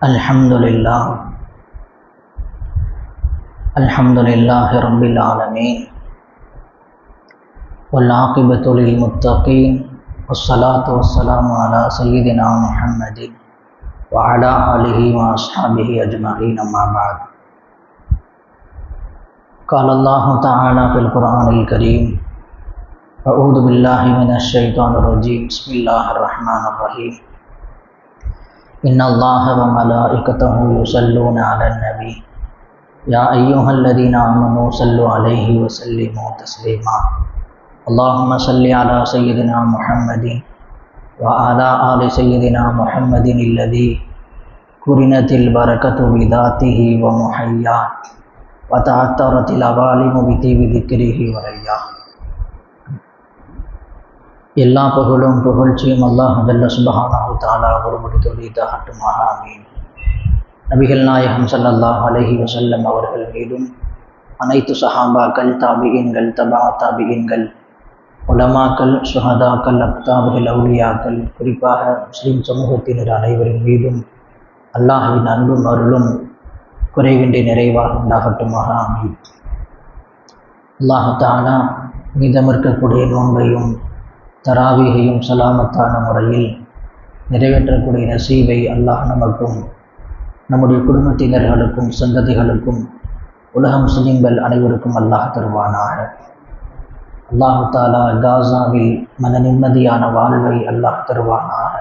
الحمد للہ۔ الحمد للہ رب العالمین۔ ولاقبۃ المطقین وصلاۃ والصلاة والسلام سید نام محمد وعلى آلہ واصحابہ اجمعین، اما بعد۔ قال اللہ تعالیٰ فی القرآن الکریم، اعوذ باللہ من الشیطان الرجیم، بسم اللہ الرحمن الرحیم۔ ان اللہ و ملائکتہ یصلون علی النبی یا ایوہ الذین آمنوا صلوا علیہ وسلموا تسلیما اللہم صلی علی سیدنا محمد وعلى آل سیدنا محمد الذي قرنت البرکت بذاته ومحیا وتعترت العوالم بذکره وریا எல்லா புகழும் புகழ்ச்சியும் அல்லாஹ் ஜல்ல சுபஹானஹு தாலா ஒருபடி தொழிதாகட்டுமாக அமீன் நபிகள் நாயகம் சல்லல்லாஹ் அலஹி வசல்லம் அவர்கள் மீதும் அனைத்து சஹாபாக்கள் தாபியின்கள் தபா தாபியின்கள் உலமாக்கள் சுஹதாக்கள் அப்தாபுகள் அவுலியாக்கள் குறிப்பாக முஸ்லீம் சமூகத்தினர் அனைவரின் மீதும் அல்லாஹ்வின் அன்பும் அருளும் குறைவின்றி நிறைவாக உண்டாகட்டுமாக அமீன் அல்லாஹு தாலா மீதம் இருக்கக்கூடிய நோன்பையும் தராவிகையும் சலாமத்தான முறையில் நிறைவேற்றக்கூடிய நசீவை அல்லாஹ் நமக்கும் நம்முடைய குடும்பத்தினர்களுக்கும் சந்ததிகளுக்கும் உலக முஸ்லிம்கள் அனைவருக்கும் அல்லாஹ் தருவானாக. அல்லாஹு தாலா காசாவில் மன நிம்மதியான வாழ்வை அல்லாஹ் தருவானாக.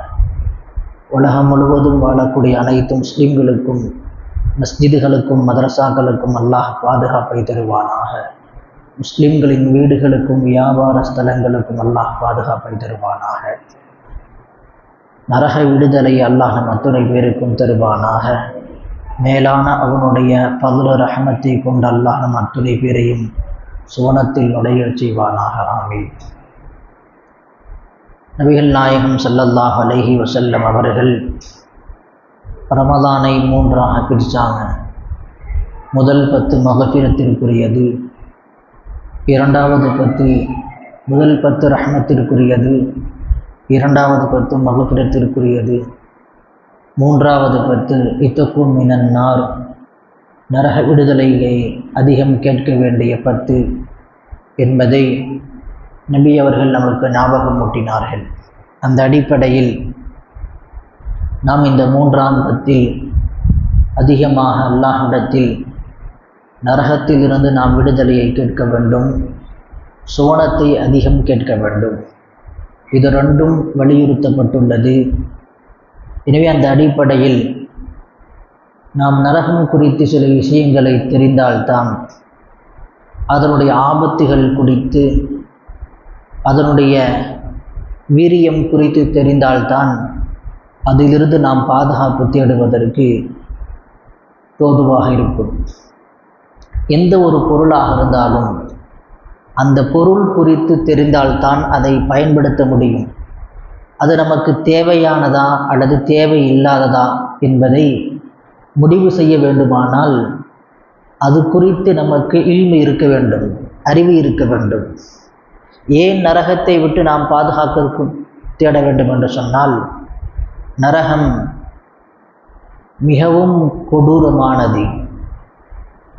உலகம் முழுவதும் வாழக்கூடிய அனைத்து முஸ்லிம்களுக்கும் மஸ்ஜிதுகளுக்கும் மதரசாக்களுக்கும் அல்லாஹ் பாதுகாப்பை தருவானாக. முஸ்லிம்களின் வீடுகளுக்கும் வியாபார ஸ்தலங்களுக்கும் அல்லாஹ் பாதுகாப்பை தருவானாக. நரக விடுதலை அல்லாஹ் அத்துணை பேருக்கும் தருவானாக. மேலான அவனுடைய பதுல ரஹமத்தை கொண்டு அல்லாஹ் நம் அத்துணை பேரையும் சுவனத்தில் நுழைய செய்வானாக. ஆமீன். நபிகள் நாயகம் சல்லல்லாஹ் அலஹி வசல்லம் அவர்கள் ரமதானை மூன்றாக பிரித்தாங்க முதல் பத்து மகப்பிரத்திற்குரியது இரண்டாவது பத்து முதல் பத்து ரஹ்மத்திற்குரியது இரண்டாவது பத்து மகப்பிடத்திற்குரியது மூன்றாவது பத்து இத்தக்கும் மினன்னார் நரக விடுதலையை அதிகம் கேட்க வேண்டிய பத்து என்பதை நபி அவர்கள் நமக்கு ஞாபகம் ஊட்டினார்கள். அந்த அடிப்படையில் நாம் இந்த மூன்றாம் பத்தில் அதிகமாக அல்லாஹிடத்தில் நரகத்திலிருந்து நாம் விடுதலையை கேட்க வேண்டும். சுவனத்தை அதிகம் கேட்க வேண்டும். இது ரெண்டும் வலியுறுத்தப்பட்டுள்ளது. எனவே அந்த அடிப்படையில் நாம் நரகம் குறித்து சில விஷயங்களை தெரிந்தால்தான் அதனுடைய ஆபத்துகள் குறித்து அதனுடைய வீரியம் குறித்து தெரிந்தால்தான் அதிலிருந்து நாம் பாதுகாப்பு தேடுவதற்கு தோதுவாக இருக்கும். எந்த ஒரு பொருளாக இருந்தாலும் அந்த பொருள் குறித்து தெரிந்தால்தான் அதை பயன்படுத்த முடியும். அது நமக்கு தேவையானதா அல்லது தேவை இல்லாததா என்பதை முடிவு செய்ய வேண்டுமானால் அது குறித்து நமக்கு இல்மு இருக்க வேண்டும் அறிவு இருக்க வேண்டும். ஏன் நரகத்தை விட்டு நாம் பாதுகாக்க தேட வேண்டும் என்று சொன்னால் நரகம் மிகவும் கொடூரமானது.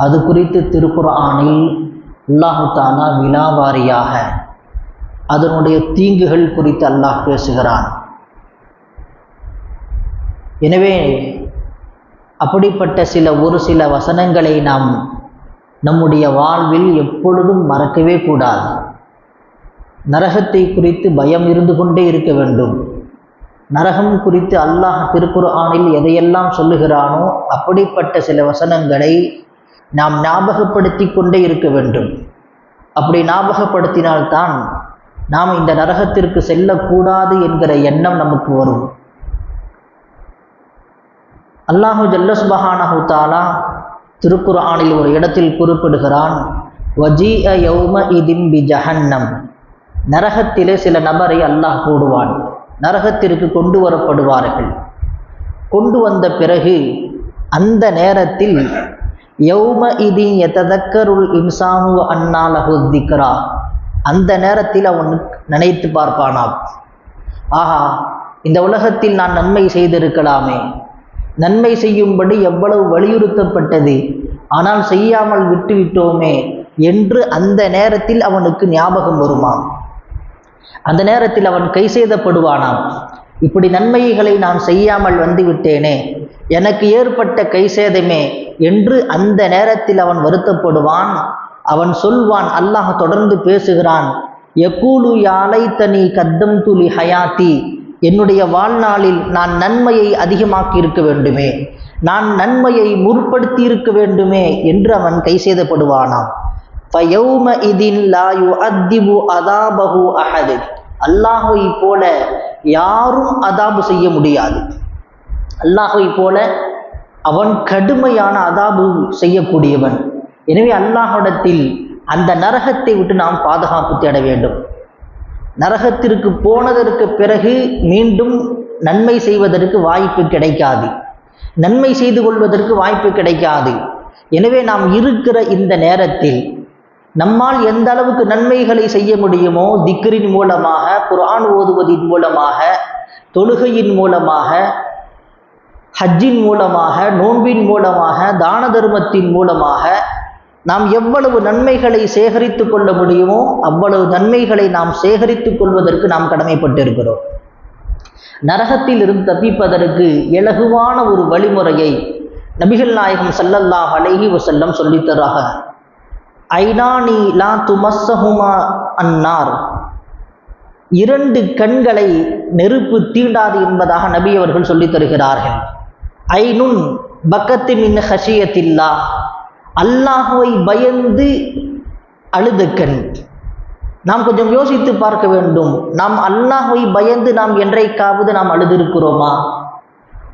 அது குறித்து திருக்குர்ஆனில் அல்லாஹு வினாவாரியாக அதனுடைய தீங்குகள் குறித்து அல்லாஹ் பேசுகிறான். எனவே அப்படிப்பட்ட சில ஒரு சில வசனங்களை நாம் நம்முடைய வாழ்வில் எப்பொழுதும் மறக்கவே கூடாது. நரகத்தை குறித்து பயம் இருந்து கொண்டே இருக்க வேண்டும். நரகம் குறித்து அல்லாஹ் திருக்குறானில் எதையெல்லாம் சொல்லுகிறானோ அப்படிப்பட்ட சில வசனங்களை நாம் ஞாபகப்படுத்தி கொண்டே இருக்க வேண்டும். அப்படி ஞாபகப்படுத்தினால்தான் நாம் இந்த நரகத்திற்கு செல்லக்கூடாது என்கிற எண்ணம் நமக்கு வரும். அல்லாஹு ஜல்லஸ்பஹானஹு தாலா திருக்குர்ஆனில் ஒரு இடத்தில் குறிப்பிடுகிறான் வஜி அ யௌம இதின் பி ஜஹன்னம். நரகத்திலே சில நபரை அல்லாஹ் கூடுவான் நரகத்திற்கு கொண்டு வரப்படுவார்கள். கொண்டு வந்த பிறகு அந்த நேரத்தில் யௌம இதின் எதக்கருள் இம்சானு அன்னாலகு திக்ரா. அந்த நேரத்தில் அவன் நினைத்து பார்ப்பானாம். ஆஹா இந்த உலகத்தில் நான் நன்மை செய்திருக்கலாமே. நன்மை செய்யும்படி எவ்வளவு வலியுறுத்தப்பட்டது. ஆனால் செய்யாமல் விட்டுவிட்டோமே என்று அந்த நேரத்தில் அவனுக்கு ஞாபகம் வருமாம். அந்த நேரத்தில் அவன் கை செய்தப்படுவானாம் இப்படி நன்மைகளை நான் செய்யாமல் வந்து விட்டேனே எனக்கு ஏற்பட்ட கை சேதமே என்று அந்த நேரத்தில் அவன் வருத்தப்படுவான். அவன் சொல்வான் அல்லாஹ் தொடர்ந்து பேசுகிறான். எக்கூலு யாலை தனி கத்தம் துளி ஹயாத்தி. என்னுடைய வாழ்நாளில் நான் நன்மையை அதிகமாக்கி இருக்க வேண்டுமே. நான் நன்மையை முற்படுத்தி இருக்க வேண்டுமே என்று அவன் கை செய்தப்படுவானாம் லாயு அதாபஹு அஹது. அல்லாஹை போல யாரும் அதாபு செய்ய முடியாது. அல்லாஹை போல அவன் கடுமையான அதாபு செய்யக்கூடியவன். எனவே அல்லாஹிடத்தில் அந்த நரகத்தை விட்டு நாம் பாதுகாப்பு தேட வேண்டும். நரகத்திற்கு போனதற்கு பிறகு மீண்டும் நன்மை செய்வதற்கு வாய்ப்பு கிடைக்காது. நன்மை செய்து கொள்வதற்கு வாய்ப்பு கிடைக்காது. எனவே நாம் இருக்கிற இந்த நேரத்தில் நம்மால் எந்த அளவுக்கு நன்மைகளை செய்ய முடியுமோ திக்ரின் மூலமாக குரான் ஓதுவதின் மூலமாக தொழுகையின் மூலமாக ஹஜ்ஜின் மூலமாக நோன்பின் மூலமாக தான தர்மத்தின் மூலமாக நாம் எவ்வளவு நன்மைகளை சேகரித்து கொள்ள முடியுமோ அவ்வளவு நன்மைகளை நாம் சேகரித்துக் கொள்வதற்கு நாம் கடமைப்பட்டிருக்கிறோம். நரகத்தில் இருந்து தப்பிப்பதற்கு இலகுவான ஒரு வழிமுறையை நபிகள் நாயகம் சல்லல்லாஹ் அலஹி வசல்லம் சொல்லித்தராக ஐநானி லா துமஸ்ஸஹுமா அன்னார். இரண்டு கண்களை நெருப்பு தீண்டாது என்பதாக நபி அவர்கள் சொல்லித் தருகிறார்கள். ஐனுன் பக்கத்து மின் ஹஷியத்தில்லா. அல்லாஹுவை பயந்து அழுத கண். நாம் கொஞ்சம் யோசித்து பார்க்க வேண்டும். நாம் அல்லாஹுவை பயந்து நாம் என்றைக்காவது நாம் அழுதிருக்கிறோமா?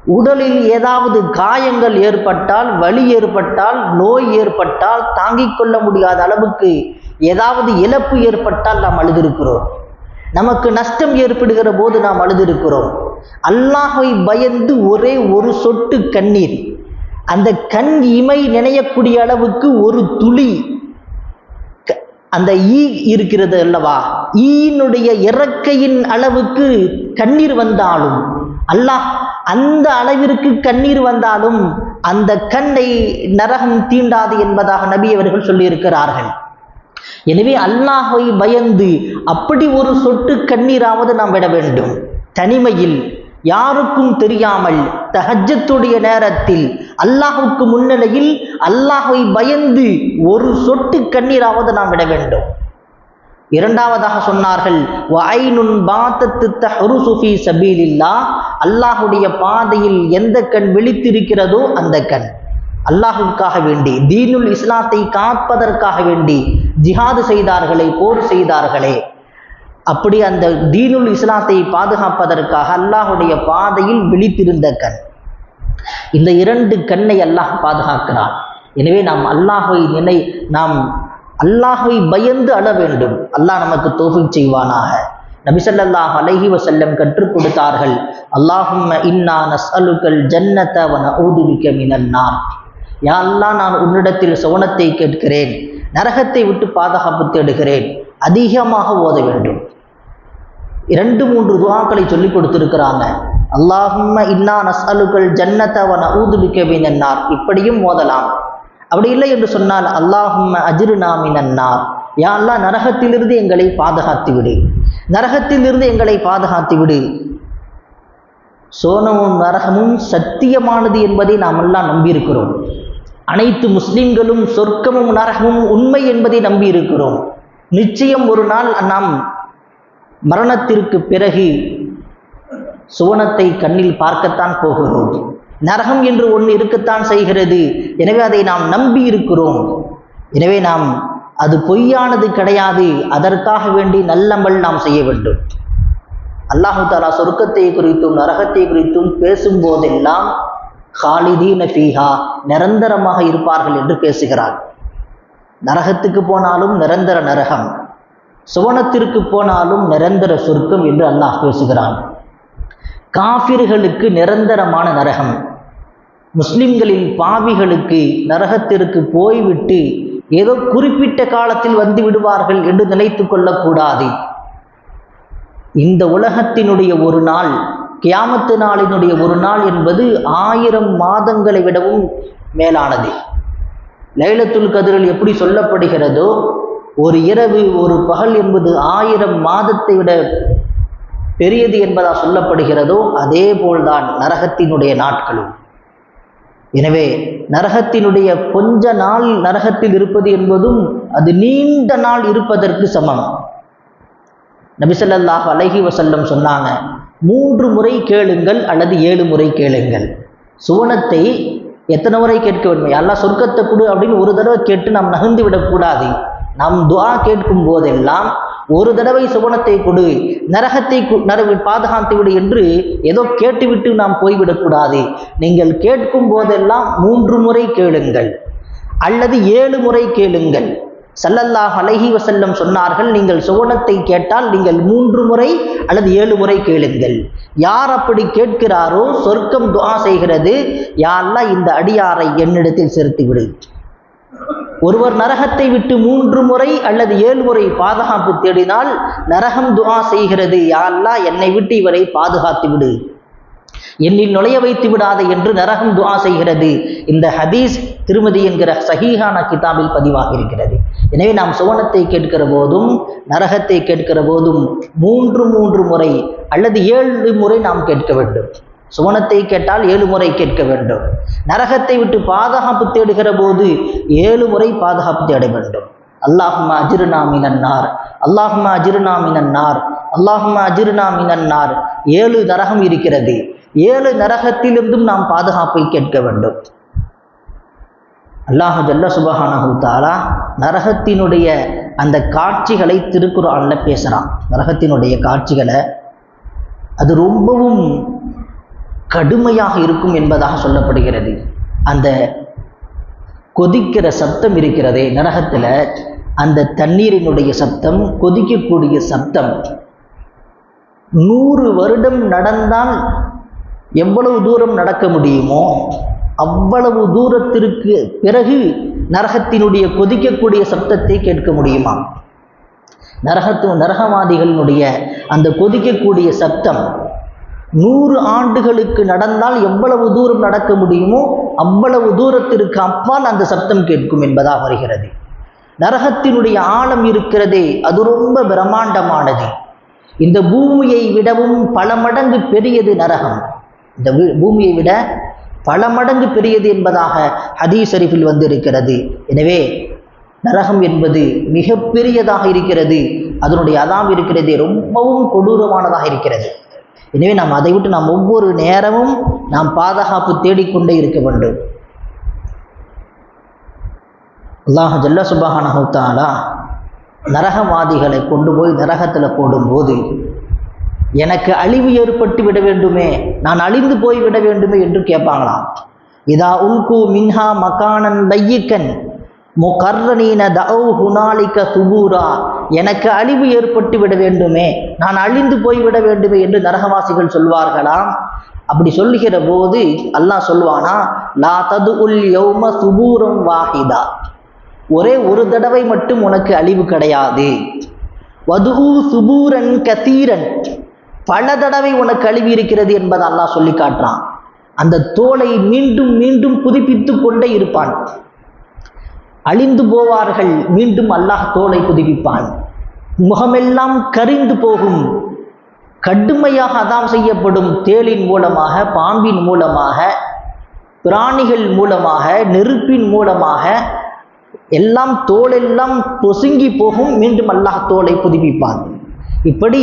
உடலில் ஏதாவது காயங்கள் ஏற்பட்டால் வலி ஏற்பட்டால் நோய் ஏற்பட்டால் தாங்கிக் கொள்ள முடியாத அளவுக்கு ஏதாவது இழப்பு ஏற்பட்டால் நாம் அழுதிருக்கிறோம். நமக்கு நஷ்டம் ஏற்படுகிற போது நாம் அழுதிருக்கிறோம். அல்லாஹை பயந்து ஒரே ஒரு சொட்டு கண்ணீர். அந்த கண் இமை நினையக்கூடிய அளவுக்கு ஒரு துளி. க- அந்த ஈ இருக்கிறது அல்லவா? ஈயினுடைய இறக்கையின் அளவுக்கு கண்ணீர் வந்தாலும் அல்லாஹ் அந்த அளவிற்கு கண்ணீர் வந்தாலும் அந்த கண்ணை நரகம் தீண்டாது என்பதாக நபி அவர்கள் சொல்லியிருக்கிறார்கள். எனவே அல்லாஹை பயந்து அப்படி ஒரு சொட்டு கண்ணீராவது நாம் விட வேண்டும். தனிமையில் யாருக்கும் தெரியாமல் தஹஜத்துடைய நேரத்தில் அல்லாஹுக்கு முன்னிலையில் அல்லாஹை பயந்து ஒரு சொட்டு கண்ணீராவது நாம் விட வேண்டும். இரண்டாவதாக சொன்னார்கள் வஐனுன் பாத்தத்து சபீலில்லா அல்லாஹுடைய பாதையில் எந்த கண் விழித்திருக்கிறதோ அந்த கண். அல்லாஹுக்காக வேண்டி தீனுல் இஸ்லாத்தை காப்பதற்காக வேண்டி ஜிஹாது செய்தார்களே போர் செய்தார்களே. அப்படி அந்த தீனுல் இஸ்லாத்தை பாதுகாப்பதற்காக அல்லாஹுடைய பாதையில் விழித்திருந்த கண். இந்த இரண்டு கண்ணை அல்லாஹ் பாதுகாக்கிறான். எனவே நாம் அல்லாஹை நினை நாம் அல்லாஹை பயந்து அழ வேண்டும். அல்லாஹ் நமக்கு தோஃபிக் செய்வானாக. நபிசல்லாஹ் அலஹி வசல்லம் கற்றுக் கொடுத்தார்கள் அல்லாஹும் இன்னா நஸ்அலுக்கல் ஜன்னத வன நஊதுபிக்க மினன் யாரெல்லாம் நான் உன்னிடத்தில் சவனத்தை கேட்கிறேன். நரகத்தை விட்டு பாதுகாப்பு தேடுகிறேன். அதிகமாக ஓத வேண்டும். இரண்டு மூன்று துவாக்களை சொல்லிக் கொடுத்திருக்கிறாங்க. அல்லாஹும்ம இன்னா நஸ்அலுக்கல் ஜன்னத வ நஊதுபிக்க இப்படியும் ஓதலாம். அப்படி இல்லை என்று சொன்னால் அல்லாஹும்ம அஜிரு மினன்னார் யா நரகத்திலிருந்து எங்களை பாதுகாத்து விடு. நரகத்திலிருந்து எங்களை பாதுகாத்து விடு. சோனமும் நரகமும் சத்தியமானது என்பதை நாம் எல்லாம் நம்பியிருக்கிறோம். அனைத்து முஸ்லிம்களும் சொர்க்கமும் நரகமும் உண்மை என்பதை நம்பி இருக்கிறோம் நிச்சயம் ஒரு நாள் நாம் மரணத்திற்கு பிறகு சுவனத்தை கண்ணில் பார்க்கத்தான் போகிறோம். நரகம் என்று ஒன்று இருக்கத்தான் செய்கிறது. எனவே அதை நாம் நம்பி இருக்கிறோம் எனவே நாம் அது பொய்யானது கிடையாது. அதற்காக வேண்டி நல்லமல் நாம் செய்ய வேண்டும். அல்லாஹு தாலா சொர்க்கத்தை குறித்தும் நரகத்தை குறித்தும் பேசும்போதெல்லாம் ஹாலிதீன ஃபீஹா நிரந்தரமாக இருப்பார்கள் என்று பேசுகிறார். நரகத்துக்கு போனாலும் நிரந்தர நரகம் சுவனத்திற்கு போனாலும் நிரந்தர சொர்க்கம் என்று அல்லாஹ் பேசுகிறான். காஃபிர்களுக்கு நிரந்தரமான நரகம் முஸ்லிம்களின் பாவிகளுக்கு நரகத்திற்கு போய்விட்டு ஏதோ குறிப்பிட்ட காலத்தில் வந்து விடுவார்கள் என்று நினைத்து கொள்ளக்கூடாது. இந்த உலகத்தினுடைய ஒரு நாள் கியாமத்து நாளினுடைய ஒரு நாள் என்பது ஆயிரம் மாதங்களை விடவும் மேலானது. லைலத்துல் கதிரில் எப்படி சொல்லப்படுகிறதோ ஒரு இரவு ஒரு பகல் என்பது ஆயிரம் மாதத்தை விட பெரியது என்பதா சொல்லப்படுகிறதோ அதே போல்தான் நரகத்தினுடைய நாட்களும். எனவே நரகத்தினுடைய கொஞ்ச நாள் நரகத்தில் இருப்பது என்பதும் அது நீண்ட நாள் இருப்பதற்கு சமம். நபிசல்லாஹ் அலஹி வசல்லம் சொன்னாங்க மூன்று முறை கேளுங்கள் அல்லது ஏழு முறை கேளுங்கள். சுவனத்தை எத்தனை முறை கேட்க வேண்டும்? எல்லாம் சொர்க்கத்தை கொடு அப்படின்னு ஒரு தடவை கேட்டு நாம் நகர்ந்து விடக்கூடாது. நாம் துவா கேட்கும் போதெல்லாம் ஒரு தடவை சுவனத்தை கொடு நரகத்தை நரவி பாதுகாத்து விடு என்று ஏதோ கேட்டுவிட்டு நாம் போய்விடக்கூடாது. நீங்கள் கேட்கும் போதெல்லாம் மூன்று முறை கேளுங்கள் அல்லது ஏழு முறை கேளுங்கள். சல்லல்லாஹ் அலஹி வசல்லம் சொன்னார்கள் நீங்கள் சுவனத்தை கேட்டால் நீங்கள் மூன்று முறை அல்லது ஏழு முறை கேளுங்கள். யார் அப்படி கேட்கிறாரோ சொர்க்கம் துவா செய்கிறது. யாரெல்லாம் இந்த அடியாரை என்னிடத்தில் செலுத்திவிடு. ஒருவர் நரகத்தை விட்டு மூன்று முறை அல்லது ஏழு முறை பாதுகாப்பு தேடினால் நரகம் துவா செய்கிறது. யாரெல்லாம் என்னை விட்டு இவரை பாதுகாத்து விடு என்னில் நுழைய வைத்து விடாத என்று நரகம் துவா செய்கிறது. இந்த ஹதீஸ் திருமதி என்கிற சஹீஹான கிதாபில் பதிவாக இருக்கிறது எனவே நாம் சுவனத்தை கேட்கிற போதும் நரகத்தை கேட்கிற போதும் மூன்று மூன்று முறை அல்லது ஏழு முறை நாம் கேட்க வேண்டும். சுவனத்தை கேட்டால் ஏழு முறை கேட்க வேண்டும். நரகத்தை விட்டு பாதுகாப்பு தேடுகிற போது ஏழு முறை பாதுகாப்பு தேட வேண்டும். அல்லாஹுமா அஜிருநாமினார் மினன்னார் அல்லாஹுமா அஜிருனா மினன்னார் அல்லாஹுமா அஜிருனா ஏழு நரகம் இருக்கிறது. ஏழு நரகத்திலிருந்தும் நாம் பாதுகாப்பை கேட்க வேண்டும். அல்லாஹு ஜல்ல சுபஹானஹு தாலா நரகத்தினுடைய அந்த காட்சிகளை திருக்குறான்ல பேசுகிறான் நரகத்தினுடைய காட்சிகளை அது ரொம்பவும் கடுமையாக இருக்கும் என்பதாக சொல்லப்படுகிறது. அந்த கொதிக்கிற சப்தம் இருக்கிறதே நரகத்தில் அந்த தண்ணீரினுடைய சப்தம் கொதிக்கக்கூடிய சப்தம். நூறு வருடம் நடந்தால் எவ்வளவு தூரம் நடக்க முடியுமோ அவ்வளவு தூரத்திற்கு பிறகு நரகத்தினுடைய கொதிக்கக்கூடிய சப்தத்தை கேட்க முடியுமா? நரகத்து நரகவாதிகளினுடைய அந்த கொதிக்கக்கூடிய சப்தம் நூறு ஆண்டுகளுக்கு நடந்தால் எவ்வளவு தூரம் நடக்க முடியுமோ அவ்வளவு தூரத்திற்கு அப்பால் அந்த சப்தம் கேட்கும் என்பதாக வருகிறது. நரகத்தினுடைய ஆழம் இருக்கிறதே அது ரொம்ப பிரம்மாண்டமானது. இந்த பூமியை விடவும் பல மடங்கு பெரியது நரகம். இந்த பூமியை விட பல மடங்கு பெரியது என்பதாக ஹதீஸ் ஷரீஃபில் வந்திருக்கிறது. எனவே நரகம் என்பது மிக பெரியதாக இருக்கிறது. அதனுடைய அதாம் இருக்கிறது. ரொம்பவும் கொடூரமானதாக இருக்கிறது. எனவே நாம் அதை விட்டு நாம் ஒவ்வொரு நேரமும் நாம் பாதுகாப்பு தேடிக்கொண்டே இருக்க வேண்டும். அல்லாஹ் ஜல்ல சுபஹானஹுத்தாலா நரகவாதிகளை கொண்டு போய் நரகத்தில் போடும்போது எனக்கு அழிவு ஏற்பட்டு விட வேண்டுமே நான் அழிந்து போய் விட வேண்டுமே என்று கேட்பாங்களாம். இதா உல்கு மின்ஹா மகானன் தையிக்கன் முகர்ரனீன தௌ ஹுனாலிக்க சுபூரா. எனக்கு அழிவு ஏற்பட்டு விட வேண்டுமே நான் அழிந்து போய்விட வேண்டுமே என்று நரகவாசிகள் சொல்வார்களாம். அப்படி சொல்லுகிற போது அல்லாஹ் சொல்வானா லா தது உல் யௌம சுபூரம் வாஹிதா. ஒரே ஒரு தடவை மட்டும் உனக்கு அழிவு கிடையாது. வது சுபூரன் கதீரன் பல தடவை உனக்கு கழுவி இருக்கிறது என்பதை அல்லாஹ் சொல்லி காட்டுறான். அந்த தோலை மீண்டும் மீண்டும் புதுப்பித்து கொண்டே இருப்பான். அழிந்து போவார்கள் மீண்டும் அல்லாஹ் தோலை புதுப்பிப்பான். முகமெல்லாம் கரிந்து போகும். கடுமையாக அதாம் செய்யப்படும் தேளின் மூலமாக பாம்பின் மூலமாக பிராணிகள் மூலமாக நெருப்பின் மூலமாக எல்லாம் தோலெல்லாம் பொசுங்கி போகும் மீண்டும் அல்லாஹ் தோலை புதுப்பிப்பான். இப்படி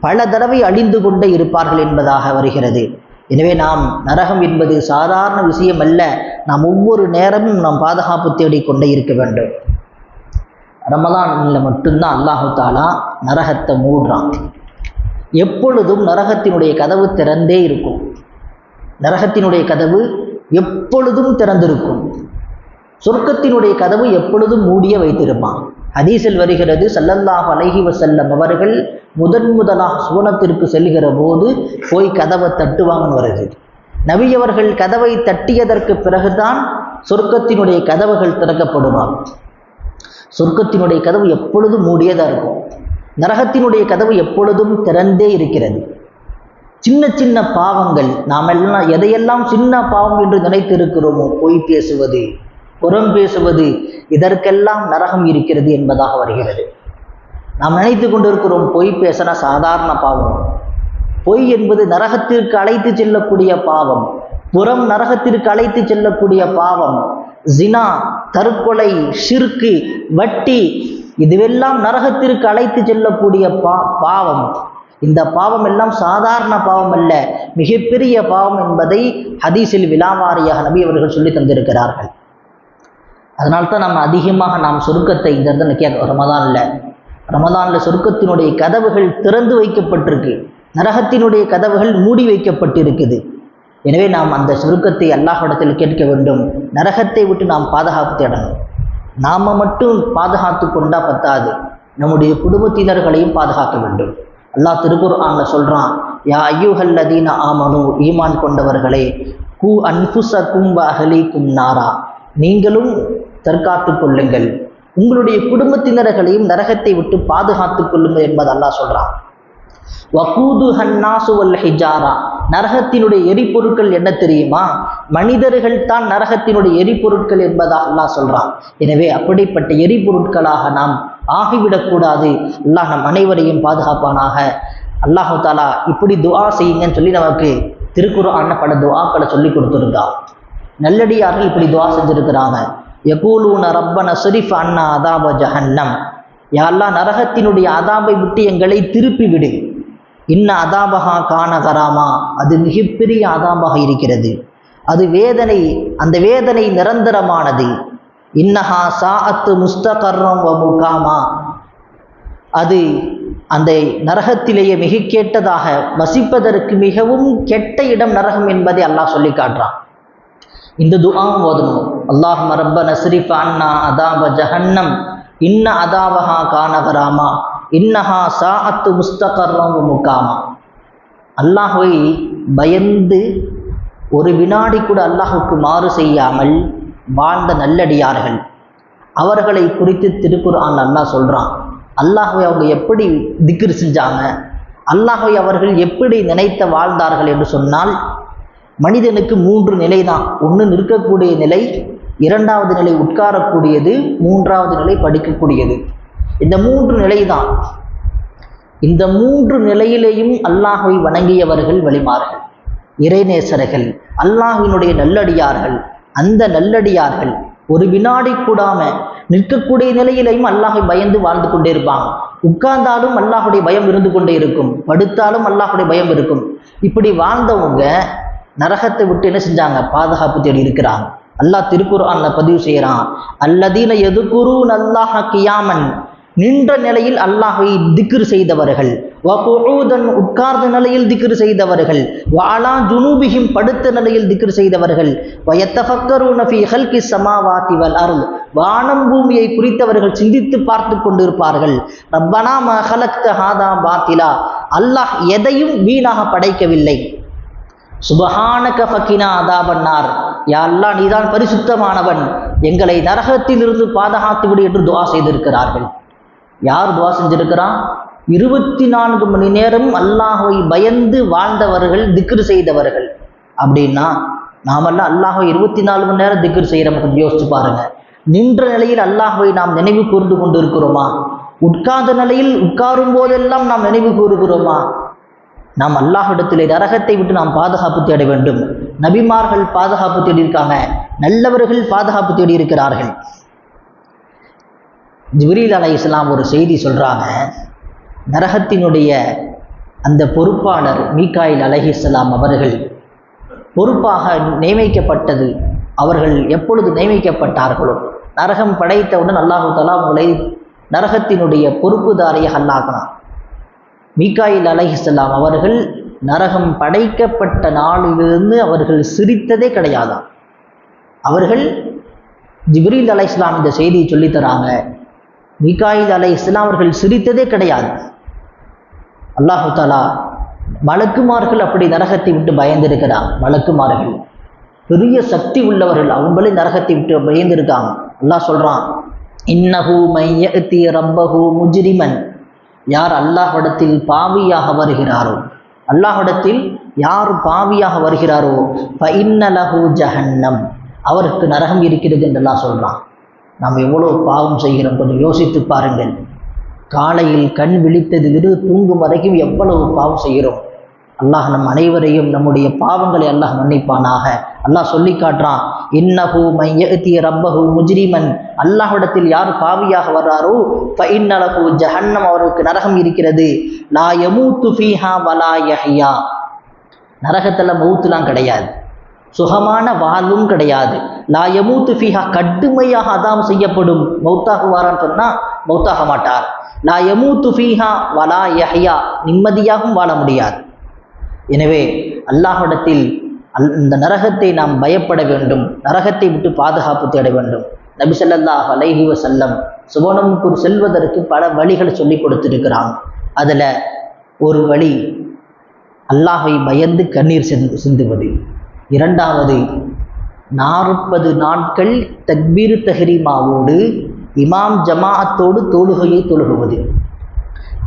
பல தடவை அழிந்து கொண்டே இருப்பார்கள் என்பதாக வருகிறது. எனவே நாம் நரகம் என்பது சாதாரண விஷயம் அல்ல நாம் ஒவ்வொரு நேரமும் நாம் பாதுகாப்பு தேடிக்கொண்டே இருக்க வேண்டும். ரமலானில் மட்டும்தான் அல்லாஹு தாலா நரகத்தை மூடுறான். எப்பொழுதும் நரகத்தினுடைய கதவு திறந்தே இருக்கும். நரகத்தினுடைய கதவு எப்பொழுதும் திறந்திருக்கும். சொர்க்கத்தினுடைய கதவு எப்பொழுதும் மூடிய வைத்திருப்பான். ஹதீஸில் வருகிறது சல்லல்லாஹ் அலஹி வசல்லம் அவர்கள் முதன் முதலாக சுவனத்திற்கு செல்கிற போது போய் கதவை தட்டுவாங்கன்னு வருது. நபியவர்கள் கதவை தட்டியதற்கு பிறகுதான் சொர்க்கத்தினுடைய கதவுகள் திறக்கப்படுவார் சொர்க்கத்தினுடைய கதவு எப்பொழுதும் மூடியதாக இருக்கும். நரகத்தினுடைய கதவு எப்பொழுதும் திறந்தே இருக்கிறது. சின்ன சின்ன பாவங்கள் நாம் எல்லாம் எதையெல்லாம் சின்ன பாவம் என்று நினைத்திருக்கிறோமோ பொய் பேசுவது புறம் பேசுவது இதற்கெல்லாம் நரகம் இருக்கிறது என்பதாக வருகிறது. நாம் நினைத்து கொண்டிருக்கிறோம் பொய் பேசினா சாதாரண பாவம். பொய் என்பது நரகத்திற்கு அழைத்து செல்லக்கூடிய பாவம். புறம் நரகத்திற்கு அழைத்து செல்லக்கூடிய பாவம். ஜினா தற்கொலை ஷிர்கு வட்டி இதுவெல்லாம் நரகத்திற்கு அழைத்து செல்லக்கூடிய பா பாவம். இந்த பாவம் எல்லாம் சாதாரண பாவம் அல்ல மிகப்பெரிய பாவம் என்பதை ஹதீஸில் விலாவாரியாக நபி அவர்கள் சொல்லி தந்திருக்கிறார்கள். அதனால்தான் நம்ம அதிகமாக நாம் சொருக்கத்தை இந்த இடத்துல கேட்க ரமதானில். ரமதானில் சொருக்கத்தினுடைய கதவுகள் திறந்து வைக்கப்பட்டிருக்கு. நரகத்தினுடைய கதவுகள் மூடி வைக்கப்பட்டிருக்குது. எனவே நாம் அந்த சுருக்கத்தை அல்லாஹிடத்தில் கேட்க வேண்டும். நரகத்தை விட்டு நாம் பாதுகாப்பு தேடணும். நாம் மட்டும் பாதுகாத்து கொண்டா பத்தாது. நம்முடைய குடும்பத்தினர்களையும் பாதுகாக்க வேண்டும். அல்லாஹ் திருக்குர்ஆன்ல சொல்றான் யா ஐயூஹல்லதீன ஆமனு ஈமான் கொண்டவர்களே கு அன்புசக்கும் அகலிக்கும் நாரா. நீங்களும் தற்காத்துக் கொள்ளுங்கள். உங்களுடைய குடும்பத்தினர்களையும் நரகத்தை விட்டு பாதுகாத்துக் கொள்ளுங்கள் என்பது அல்லாஹ் சொல்றான். வகூது ஹன்னாசு வல் ஹிஜாரா. நரகத்தினுடைய எரிபொருட்கள் என்ன தெரியுமா? மனிதர்கள் தான் நரகத்தினுடைய எரிபொருட்கள் என்பதாக அல்லாஹ் சொல்றான். எனவே அப்படிப்பட்ட எரிபொருட்களாக நாம் ஆகிவிடக்கூடாது அல்லாஹ் நம் அனைவரையும் பாதுகாப்பானாக. அல்லாஹு தாலா இப்படி துஆ செய்யுங்கன்னு சொல்லி நமக்கு திருக்குறான பல துஆக்களை சொல்லி கொடுத்துருக்கான். நல்லடியார்கள் இப்படி துவா செஞ்சுருக்கிறாங்க. யகூலூன ரப்பன ஷரீஃப் அண்ணா அதாப ஜஹன்னம். யாரெல்லாம் நரகத்தினுடைய அதாபை விட்டு எங்களை திருப்பி விடு இன்ன அதாபகா காணகராமா அது மிகப்பெரிய அதாபாக இருக்கிறது. அது வேதனை அந்த வேதனை நிரந்தரமானது. இன்னஹா சாஅத்து முஸ்தகர்ரம் வ முகாமா. அது அந்த நரகத்திலேயே மிக கேட்டதாக வசிப்பதற்கு மிகவும் கெட்ட இடம் நரகம் என்பதை அல்லாஹ் சொல்லி காட்டுறான். இந்த துஆவும் ஓதணும். அல்லாஹ் ரப்ப நஸ்ரிஃப் அண்ணா அதாப ஜஹன்னம். இன்ன அதாவஹா கானகராமா இன்னஹா சாஅத்து முஸ்தகர்ரம் வ முக்காமா அல்லாஹ்வை பயந்து ஒரு வினாடி கூட அல்லாஹுக்கு மாறு செய்யாமல் வாழ்ந்த நல்லடியார்கள். அவர்களை குறித்து திருக்குறான் அல்லாஹ் சொல்கிறான் அல்லாஹுவை அவங்க எப்படி திக்ரு செஞ்சாங்க? அல்லாஹை அவர்கள் எப்படி நினைத்த வாழ்ந்தார்கள் என்று சொன்னால் மனிதனுக்கு மூன்று நிலை தான் ஒன்று நிற்கக்கூடிய நிலை இரண்டாவது நிலை உட்காரக்கூடியது மூன்றாவது நிலை படிக்கக்கூடியது. இந்த மூன்று நிலை தான் இந்த மூன்று நிலையிலேயும் அல்லாஹை வணங்கியவர்கள் வழிமார்கள் இறைநேசர்கள் அல்லாஹினுடைய நல்லடியார்கள். அந்த நல்லடியார்கள் ஒரு வினாடி கூடாம நிற்கக்கூடிய நிலையிலையும் அல்லாஹை பயந்து வாழ்ந்து கொண்டே இருப்பாங்க. உட்கார்ந்தாலும் அல்லாஹுடைய பயம் இருந்து கொண்டே இருக்கும் படுத்தாலும் அல்லாஹுடைய பயம் இருக்கும். இப்படி வாழ்ந்தவங்க நரகத்தை விட்டு என்ன செஞ்சாங்க? பாதுகாப்பு தேடி இருக்கிறாங்க. அல்லாஹ் திருக்குர்ஆன்ல பதிவு செய்கிறான் அல்லதீன எதுக்குரு அல்லாஹ கியாமன். நின்ற நிலையில் அல்லாஹை திக்ரு செய்தவர்கள் வகுஊதன் உட்கார்ந்த நிலையில் திக்ரு செய்தவர்கள் வாலா ஜுனூபிஹிம் படுத்த நிலையில் திக்ரு செய்தவர்கள் வயத்தஃபக்கரூன ஃபீ ஹல்கி சமாவாதி வல் அருள் வானம் பூமியை குறித்தவர்கள் சிந்தித்து பார்த்து கொண்டிருப்பார்கள். ரப்பனா மஹலக்த ஹாதா பாத்திலா. அல்லாஹ் எதையும் வீணாக படைக்கவில்லை. சுபஹானக ஃபக்கினா அதாபன்னார் யா அல்லாஹ் நீதான் பரிசுத்தமானவன். எங்களை நரகத்திலிருந்து பாதுகாத்து விடு என்று துவா செய்திருக்கிறார்கள். யார் துவா செஞ்சிருக்கிறான்? இருபத்தி நான்கு மணி நேரம் அல்லாஹை பயந்து வாழ்ந்தவர்கள் திக்ரு செய்தவர்கள். அப்படின்னா நாமெல்லாம் அல்லாஹை இருபத்தி நாலு மணி நேரம் திக்ரு செய்கிறோம் கொஞ்சம் யோசிச்சு பாருங்க. நின்ற நிலையில் அல்லாஹை நாம் நினைவு கூர்ந்து கொண்டு இருக்கிறோமா உட்கார்ந்த நிலையில் உட்காரும் போதெல்லாம் நாம் நினைவு கூறுகிறோமா? நாம் அல்லாஹிடத்திலே நரகத்தை விட்டு நாம் பாதுகாப்பு தேட வேண்டும். நபிமார்கள் பாதுகாப்பு தேடி இருக்காங்க நல்லவர்கள் பாதுகாப்பு தேடி இருக்கிறார்கள் ஜிப்ரீல் அலை இஸ்லாம் ஒரு செய்தி சொல்கிறாங்க நரகத்தினுடைய அந்த பொறுப்பாளர் மீகாயில் அலஹிஸ்லாம் அவர்கள் பொறுப்பாக நியமிக்கப்பட்டது. அவர்கள் எப்பொழுது நியமிக்கப்பட்டார்களோ நரகம் படைத்தவுடன் அல்லாஹு தலா உங்களை நரகத்தினுடைய பொறுப்புதாரியாக அல்லாக்கினான் மீகாயில் அலஹிசல்லாம் அவர்கள் நரகம் படைக்கப்பட்ட நாளிலிருந்து அவர்கள் சிரித்ததே கிடையாதாம். அவர்கள் ஜிப்ரீல் அலை இஸ்லாம் இந்த செய்தியை சொல்லித் தராங்க. மிகாயில் அலை இஸ்லாம் அவர்கள் சிரித்ததே கிடையாது. அல்லாஹு தாலா மலக்குமார்கள் அப்படி நரகத்தை விட்டு பயந்திருக்கிறாங்க மலக்குமார்கள் பெரிய சக்தி உள்ளவர்கள். அவங்களே நரகத்தை விட்டு பயந்திருக்காங்க. அல்லாஹ் சொல்கிறான் இன்னஹூ மையத்தி ரப்பஹூ முஜ்ரிமன். யார் அல்லாஹ்விடத்தில் பாவியாக வருகிறாரோ? அல்லாஹ்விடத்தில் யார் பாவியாக வருகிறாரோ? ஃபஇன்னலஹு ஜஹன்னம். அவருக்கு நரகம் இருக்கிறது என்றெல்லாம் சொல்லலாம் நாம் எவ்வளோ பாவம் செய்கிறோம் கொஞ்சம் யோசித்து பாருங்கள். காலையில் கண் விழித்ததிலிருந்து தூங்கும் வரைக்கும் எவ்வளவு பாவம் செய்கிறோம்? அல்லாஹ் நம் அனைவரையும் நம்முடைய பாவங்களை அல்லாஹ் மன்னிப்பானாக. அல்லாஹ் சொல்லி காட்டுறான் இன்னஹு மையத்திய ரப்பஹு முஜ்ரிமன். அல்லாஹ்விடத்தில் யார் பாவியாக வர்றாரோ ஃபஇன்னலஹு ஜஹன்னம் அவருக்கு நரகம் இருக்கிறது. லா யமூத்து ஃபீஹா வலா யஹியா. நரகத்தில் மௌத்துலாம் கிடையாது. சுகமான வாழ்வும் கிடையாது. லா யமூத்து ஃபீஹா கடுமையாக அதாம் செய்யப்படும். மௌத்தாகுவாரான்னு சொன்னால் மௌத்தாக மாட்டார். லா யமூத்து ஃபீஹா வலா யஹியா. நிம்மதியாகவும் வாழ முடியாது. எனவே அல்லாஹிடத்தில் அல் இந்த நரகத்தை நாம் பயப்பட வேண்டும். நரகத்தை விட்டு பாதுகாப்பு தேட வேண்டும். நபி ஸல்லல்லாஹு அலைஹி வசல்லம் சுவனமுக்கு செல்வதற்கு பல வழிகளை சொல்லி கொடுத்திருக்கிறாங்க அதில் ஒரு வழி அல்லாஹை பயந்து கண்ணீர் சிந்து சிந்துவது. இரண்டாவது நாற்பது நாட்கள் தக்பீர் தஹரிமாவோடு இமாம் ஜமாஅத்தோடு தொழுகையை தொழுகுவது.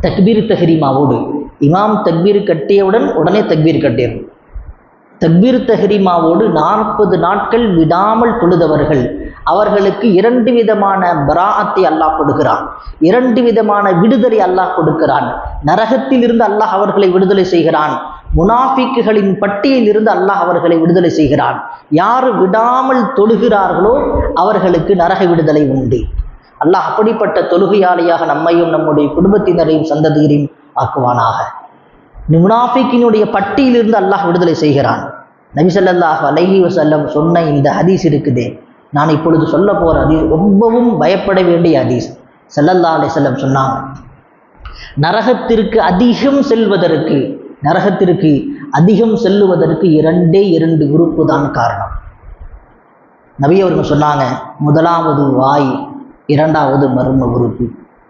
தக்பீர் தஹரிமாவோடு இமாம் தக்பீர் கட்டியவுடன் உடனே தக்பீர் கட்டிடணும் தக்பீர் தஹரிமாவோடு நாற்பது நாட்கள் விடாமல் தொழுதவர்கள். அவர்களுக்கு இரண்டு விதமான பராஅத்தை அல்லாஹ் கொடுக்கிறான். இரண்டு விதமான விடுதலை அல்லாஹ் கொடுக்கிறான். நரகத்திலிருந்து அல்லாஹ் அவர்களை விடுதலை செய்கிறான். முனாஃபிக்குகளின் பட்டியலிருந்து அல்லாஹ் அவர்களை விடுதலை செய்கிறான். யார் விடாமல் தொழுகிறார்களோ அவர்களுக்கு நரக விடுதலை உண்டு. அல்லாஹ் அப்படிப்பட்ட தொழுகையாளியாக நம்மையும் நம்முடைய குடும்பத்தினரையும் சந்ததியரையும் ஆக்குவானாக. முனாஃபிக்கினுடைய பட்டியிலிருந்து அல்லாஹ் விடுதலை செய்கிறான். நபிசல்லாஹ் அலஹி வசல்லம் சொன்ன இந்த ஹதீஸ் இருக்குதே. நான் இப்பொழுது சொல்ல போகிற ஹதீஸ் ரொம்பவும் பயப்பட வேண்டிய ஹதீஸ். சல்லல்லா அலிசல்லம் சொன்னாங்க நரகத்திற்கு அதிகம் செல்வதற்கு நரகத்திற்கு அதிகம் செல்லுவதற்கு இரண்டே இரண்டு உறுப்பு தான் காரணம். நபி அவர்கள் சொன்னாங்க முதலாவது வாய் இரண்டாவது மர்ம உறுப்பு.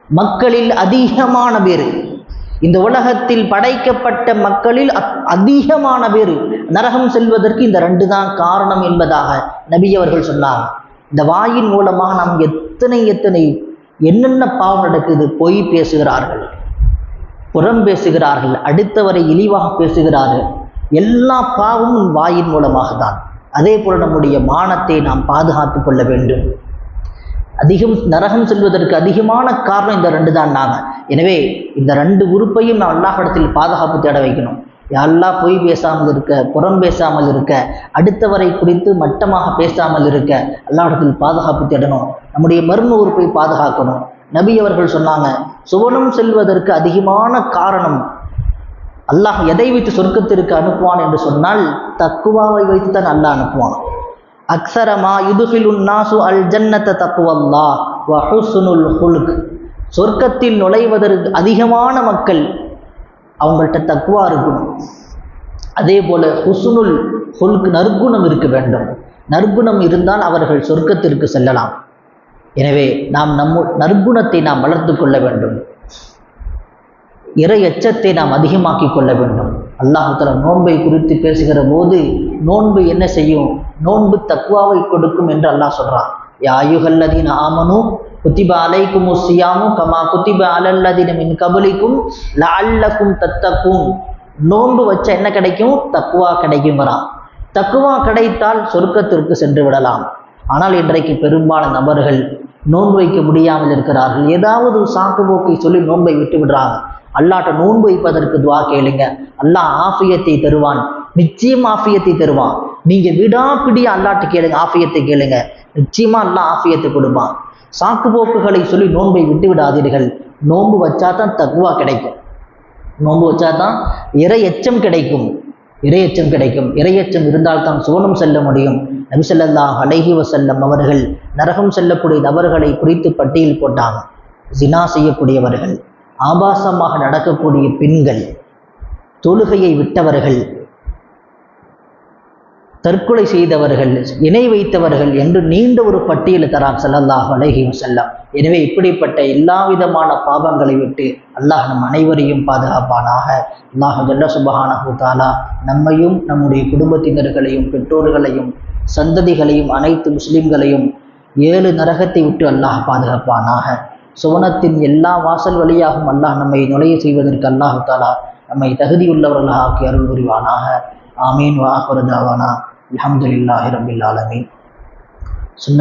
மக்களில் அதிகமான பேர் இந்த உலகத்தில் படைக்கப்பட்ட மக்களில் அதிகமான பேர் நரகம் செல்வதற்கு இந்த ரெண்டு தான் காரணம் என்பதாக நபி அவர்கள் சொன்னாங்க இந்த வாயின் மூலமாக நாம் எத்தனை எத்தனை என்னென்ன பாவம் நடக்குது பொய் பேசுகிறார்கள் புறம் பேசுகிறார்கள் அடுத்தவரை இழிவாக பேசுகிறார்கள் எல்லா பாவமும் வாயின் மூலமாக தான் அதே போல் நம்முடைய மானத்தை நாம் பாதுகாத்து கொள்ள வேண்டும். அதிகம் நரகம் செல்வதற்கு அதிகமான காரணம் இந்த ரெண்டு தான் நாங்கள் எனவே இந்த ரெண்டு உறுப்பையும் நான் அல்லாஹிடத்தில் பாதுகாப்பு தேட வைக்கணும். யாரெல்லாம் பொய் பேசாமல் இருக்க புறம் பேசாமல் இருக்க அடுத்தவரை குறித்து மட்டமாக பேசாமல் இருக்க அல்லாஹிடத்தில் பாதுகாப்பு தேடணும். நம்முடைய மர்ம உறுப்பை பாதுகாக்கணும். நபி அவர்கள் சொன்னாங்க சுவனம் செல்வதற்கு அதிகமான காரணம் அல்லாஹ் எதை வைத்து சொர்க்கத்திற்கு அனுப்புவான் என்று சொன்னால் தக்குவாவை வைத்து தான் அல்லாஹ் அனுப்புவான். அக்ஸரமா யுதுஃபிலுன் நாசு அல் ஜன்னத்த தக்குவல்லா வஹுசுனுல் ஹுல்க். சொர்க்கத்தில் நுழைவதற்கு அதிகமான மக்கள் அவங்கள்ட்ட தக்குவா இருக்கணும். அதே போல ஹுசுனுல் ஹுல்க் நற்குணம் இருக்க வேண்டும். நற்குணம் இருந்தால் அவர்கள் சொர்க்கத்திற்கு செல்லலாம். எனவே நாம் நம்ம நற்குணத்தை நாம் வளர்த்து கொள்ள வேண்டும். இறை எச்சத்தை நாம் அதிகமாக்கி கொள்ள வேண்டும். அல்லாஹால நோன்பை குறித்து பேசுகிற போது நோன்பு என்ன செய்யும்? நோன்பு தக்குவாவை கொடுக்கும் என்று அல்லாஹ் சொல்கிறான் யாயுகல்லதீன் ஆமனும் குத்திப அலைக்கும் சியாமும் கமா குத்திப அலல்லதின மின் கபலிக்கும் லல்லக்கும் தத்தக்கும் நோன்பு வச்ச என்ன கிடைக்கும்? தக்குவா கிடைக்குங்கிறான் தக்குவா கிடைத்தால் சொர்க்கத்திற்கு சென்று விடலாம். ஆனால் இன்றைக்கு பெரும்பாலான நபர்கள் நோன்பு வைக்க முடியாமல் இருக்கிறார்கள். ஏதாவது சாக்கு போக்கை சொல்லி நோன்பை விட்டு விடுறாங்க. அல்லாட்ட நோன்பு வைப்பதற்கு துவா கேளுங்க. அல்லாஹ் ஆஃபியத்தை தருவான். நிச்சயம் ஆஃபியத்தை தருவான். நீங்க விடாப்பிடி அல்லாட்டு கேளுங்க ஆஃபியத்தை கேளுங்க. நிச்சயமா அல்லாஹ் ஆஃபியத்தை கொடுப்பான். சாக்கு போக்குகளை சொல்லி நோன்பை விட்டு விடாதீர்கள். நோன்பு வச்சா தான் தக்குவா கிடைக்கும். நோன்பு வச்சா தான் இறை எச்சம் கிடைக்கும். இறையச்சம் கிடைக்கும். இறையச்சம் இருந்தால் தான் சுவனம் செல்ல முடியும். நபிசல்லாஹ் அலைகிவ வசல்லம் அவர்கள் நரகம் செல்லக்கூடிய நபர்களை குறித்து பட்டியல் போட்டாங்க. ஜினா செய்யக்கூடியவர்கள் ஆபாசமாக நடக்கக்கூடிய பெண்கள் தொழுகையை விட்டவர்கள் தற்கொலை செய்தவர்கள் இணை வைத்தவர்கள் என்று நீண்ட ஒரு பட்டியல் தரான் சல்லல்லாஹ் அலைஹி செல்லம் எனவே இப்படிப்பட்ட எல்லா விதமான பாவங்களை விட்டு அல்லாஹ் நம் அனைவரையும் பாதுகாப்பானாக. அல்லாஹ் ஜல்ல சுபஹானஹு தாலா நம்மையும் நம்முடைய குடும்பத்தினர்களையும் பெற்றோர்களையும் சந்ததிகளையும் அனைத்து முஸ்லிம்களையும் ஏழு நரகத்தை விட்டு அல்லாஹ் பாதுகாப்பானாக. சுவனத்தின் எல்லா வாசல் வழியாகவும் அல்லாஹ் நம்மை நுழைய செய்வதற்கு அல்லாஹு தாலா நம்மை தகுதியுள்ளவர்களாக ஆக்கி அருள் புரிவானாக. ஆமீன். வாஹுரதாவானா الحمد لله رب العالمين. سنة